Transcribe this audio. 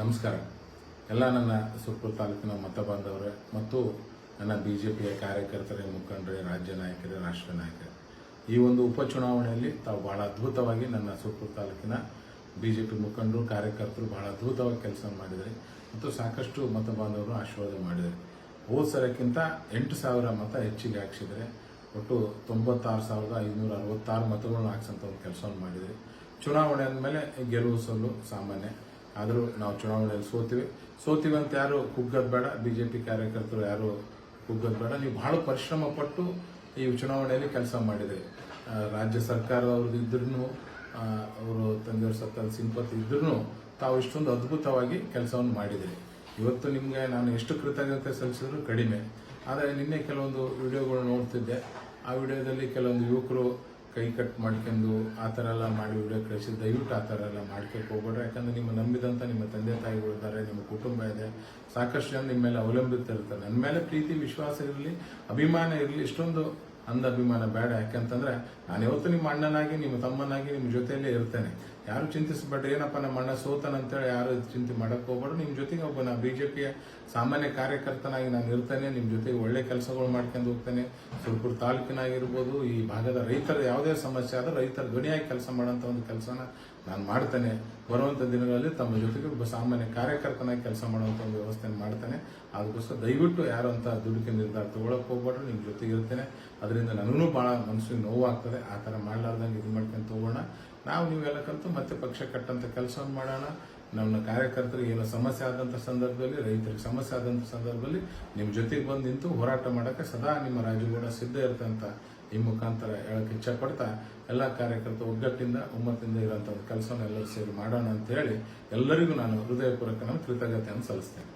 ನಮಸ್ಕಾರ. ಎಲ್ಲ ನನ್ನ ಸುರ್ಪುರ ತಾಲೂಕಿನ ಮತ ಬಾಂಧವರೇ ಮತ್ತು ನನ್ನ ಬಿ ಜೆ ಪಿಯ ಕಾರ್ಯಕರ್ತರೇ, ಮುಖಂಡರೇ, ರಾಜ್ಯ ನಾಯಕರೇ, ರಾಷ್ಟ್ರ ನಾಯಕರೇ. ಈ ಒಂದು ಉಪಚುನಾವಣೆಯಲ್ಲಿ ತಾವು ಬಹಳ ಅದ್ಭುತವಾಗಿ ನನ್ನ ಸುರ್ಪುರ ತಾಲೂಕಿನ ಬಿ ಜೆ ಪಿ ಮುಖಂಡರು, ಕಾರ್ಯಕರ್ತರು ಬಹಳ ಅದ್ಭುತವಾಗಿ ಕೆಲಸ ಮಾಡಿದರೆ ಮತ್ತು ಸಾಕಷ್ಟು ಮತ ಬಾಂಧವರು ಆಶೀರ್ವಾದ ಮಾಡಿದ್ದಾರೆ. ಹೋದ ಸಲಕ್ಕಿಂತ ಎಂಟು ಸಾವಿರ ಮತ ಹೆಚ್ಚಿಗೆ ಹಾಕ್ಸಿದರೆ ಒಟ್ಟು ತೊಂಬತ್ತಾರು ಸಾವಿರದ ಐನೂರ ಅರವತ್ತಾರು ಮತಗಳನ್ನು ಹಾಕ್ಸಂತ ಒಂದು ಕೆಲಸವನ್ನು ಮಾಡಿದರೆ ಚುನಾವಣೆ ಅಂದಮೇಲೆ ಗೆಲುವು ಸೋಲು ಸಾಮಾನ್ಯ. ಆದರೂ ನಾವು ಚುನಾವಣೆಯಲ್ಲಿ ಸೋತೀವಿ. ಸೋತೀವಿ ಅಂತ ಯಾರು ಕುಗ್ಗದ್ ಬೇಡ, ಬಿಜೆಪಿ ಕಾರ್ಯಕರ್ತರು ಯಾರು ಕುಗ್ಗದ್ ಬೇಡ. ನೀವು ಬಹಳ ಪರಿಶ್ರಮ ಪಟ್ಟು ಈ ಚುನಾವಣೆಯಲ್ಲಿ ಕೆಲಸ ಮಾಡಿದೆ ರಾಜ್ಯ ಸರ್ಕಾರದವ್ರದ್ದು ಇದ್ರೂ ಅವರು ತಂದೆಯವ್ರ ಸರ್ಕಾರದ ಸಿಂಪತಿ ಇದ್ರೂ ತಾವು ಇಷ್ಟೊಂದು ಅದ್ಭುತವಾಗಿ ಕೆಲಸವನ್ನು ಮಾಡಿದಿರಿ. ಇವತ್ತು ನಿಮಗೆ ನಾನು ಎಷ್ಟು ಕೃತಜ್ಞತೆ ಸಲ್ಲಿಸಿದ್ರು ಕಡಿಮೆ. ಆದರೆ ನಿನ್ನೆ ಕೆಲವೊಂದು ವಿಡಿಯೋಗಳು ನೋಡ್ತಿದ್ದೆ. ಆ ವಿಡಿಯೋದಲ್ಲಿ ಕೆಲವೊಂದು ಯುವಕರು ಕೈ ಕಟ್ ಮಾಡ್ಕೊಂಡು ಆ ಥರ ಎಲ್ಲ ಮಾಡಿ ವಿಡಿಯೋ ಕಳಿಸಿ, ದಯವಿಟ್ಟು ಆ ಥರ ಎಲ್ಲ ಮಾಡ್ಕೊಕ್ಕೆ ಹೋಗ್ಬೇಡ್ರಿ. ಯಾಕಂದ್ರೆ ನಿಮ್ಮ ನಂಬಿದಂಥ ನಿಮ್ಮ ತಂದೆ ತಾಯಿಗಳು ಇದ್ದಾರೆ, ನಿಮ್ಮ ಕುಟುಂಬ ಇದೆ. ಸಾಕಷ್ಟು ಜನ ನಿಮ್ಮ ಮೇಲೆ ಅವಲಂಬಿತಿರ್ತಾರೆ ನನ್ನ ಮೇಲೆ ಪ್ರೀತಿ, ವಿಶ್ವಾಸ ಇರಲಿ, ಅಭಿಮಾನ ಇರಲಿ ಇಷ್ಟೊಂದು ಅಂದ ಅಭಿಮಾನ ಬೇಡ. ಯಾಕೆಂತಂದ್ರೆ ನಾನು ಯಾವತ್ತು ನಿಮ್ಮ ಅಣ್ಣನಾಗಿ, ನಿಮ್ಮ ತಮ್ಮನಾಗಿ, ನಿಮ್ಮ ಜೊತೆಯಲ್ಲೇ ಇರ್ತೇನೆ. ಯಾರು ಚಿಂತಿಸಬೇಡ್ರಿ, ಏನಪ್ಪ ನಮ್ಮ ಅಣ್ಣ ಸೋತನಂತೇಳಿ ಯಾರು ಚಿಂತೆ ಮಾಡಕ್ ಹೋಗ್ಬೇಡ್ರಿ. ನಿಮ್ಮ ಜೊತೆಗೆ ಒಬ್ಬ ನಾ ಬಿಜೆಪಿಯ ಸಾಮಾನ್ಯ ಕಾರ್ಯಕರ್ತನಾಗಿ ನಾನು ಇರ್ತೇನೆ ನಿಮ್ಮ ಜೊತೆಗೆ ಒಳ್ಳೆ ಕೆಲಸಗಳು ಮಾಡ್ಕೊಂಡು ಹೋಗ್ತೇನೆ. ಸುರ್ಪುರ್ ತಾಲೂಕಿನಾಗಿರ್ಬೋದು, ಈ ಭಾಗದ ರೈತರ ಯಾವುದೇ ಸಮಸ್ಯೆ ಆದ್ರೆ ರೈತರ ಧ್ವನಿಯಾಗಿ ಕೆಲಸ ಮಾಡೋಂಥ ಒಂದು ಕೆಲಸನ ನಾನು ಮಾಡ್ತೇನೆ. ಬರುವಂಥ ದಿನಗಳಲ್ಲಿ ತಮ್ಮ ಜೊತೆಗೆ ಒಬ್ಬ ಸಾಮಾನ್ಯ ಕಾರ್ಯಕರ್ತನಾಗಿ ಕೆಲಸ ಮಾಡುವಂಥ ಒಂದು ವ್ಯವಸ್ಥೆಯನ್ನು ಮಾಡ್ತೇನೆ. ಅದಕ್ಕೋಸ್ಕರ ದಯವಿಟ್ಟು ಯಾರು ಅಂತ ದುಡುಕಿ ನಿರ್ಧಾರ ತಗೊಳಕ್ ಹೋಗ್ಬಾರ್ದು ನಿಮ್ಮ ಜೊತೆಗೆ ಇರ್ತೇನೆ. ಅದರಿಂದ ನನಗೂ ಭಾಳ ಮನಸ್ಸಿಗೆ ನೋವಾಗ್ತದೆ. ಆ ಥರ ಮಾಡಲಾರ್ದಂಗೆ ಇದು ಮಾಡ್ಕೊಂಡು ತಗೋಣ ನಾವು ನೀವೆಲ್ಲ ಕಲಿತು ಮತ್ತೆ ಪಕ್ಷ ಕಟ್ಟಂತ ಕೆಲಸವನ್ನು ಮಾಡೋಣ. ನಮ್ಮ ಕಾರ್ಯಕರ್ತರಿಗೆ ಏನೋ ಸಮಸ್ಯೆ ಆದಂಥ ಸಂದರ್ಭದಲ್ಲಿ, ರೈತರಿಗೆ ಸಮಸ್ಯೆ ಆದಂಥ ಸಂದರ್ಭದಲ್ಲಿ ನಿಮ್ಮ ಜೊತೆಗೆ ಬಂದು ನಿಂತು ಹೋರಾಟ ಮಾಡೋಕ್ಕೆ ಸದಾ ನಿಮ್ಮ ರಾಜಗೌಡ ಸಿದ್ಧ ಇರ್ತಂತ ಈ ಮುಖಾಂತರ ಹೇಳಕ್ಕೆ ಇಚ್ಛಪಡ್ತಾ ಎಲ್ಲ ಕಾರ್ಯಕರ್ತರು ಒಗ್ಗಟ್ಟಿಂದ ಒಮ್ಮತ್ತಿಂದ ಇರೋಂಥ ಕೆಲಸ ಕೆಲಸವನ್ನು ಎಲ್ಲರೂ ಸೇರಿ ಮಾಡೋಣ ಅಂತ ಹೇಳಿ ಎಲ್ಲರಿಗೂ ನಾನು ಹೃದಯಪೂರ್ವಕ ನಾನು ಕೃತಜ್ಞತೆಯನ್ನು ಸಲ್ಲಿಸ್ತೇನೆ.